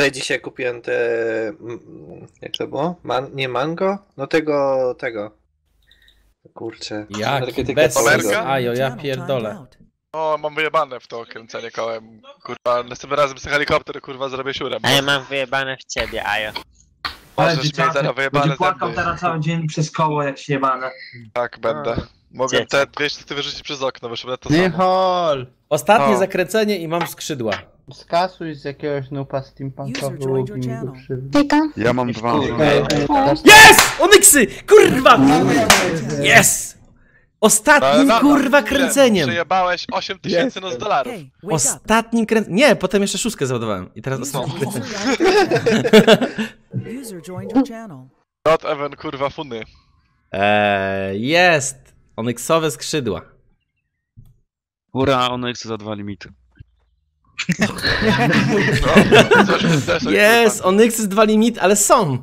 Tutaj dzisiaj kupiłem te. mm, Jak to było? Man, nie mango? No tego, tego. Kurczę. Jaki bez? Ajo, ja pierdolę. O, mam wyjebane w to kręcenie kołem. Kurwa, następnym razem z helikopter, kurwa, zrobię siurę. A ja mam wyjebane w ciebie, Ajo. Możesz Ale mieć wyjebane będzie płakał zęby. teraz cały dzień przez koło jak się jebane. Tak, będę. Mogę Dzieciak. te 200 ty wyrzucić przez okno, bo żeby to samo. Ostatnie O. zakręcenie i mam skrzydła. Skasuj z jakiegoś nupa User steampunkowy joined your łuk i mi go. Tyka. Ja mam dwa. Jest! Onyksy! Kurwa! Jest! Ostatnim No, no, kurwa kręceniem! Przejebałeś 8 tysięcy no z dolarów. Ostatnim kręceniem. Nie, potem jeszcze szóstkę załadowałem. I teraz ostatnim user, kręceniem. user joined your channel. Not even, kurwa, funy. Eee, jest! Onyksowe skrzydła. Ura, chce za dwa limity. No, też, Jest! Onyksy z dwa limit, ale są!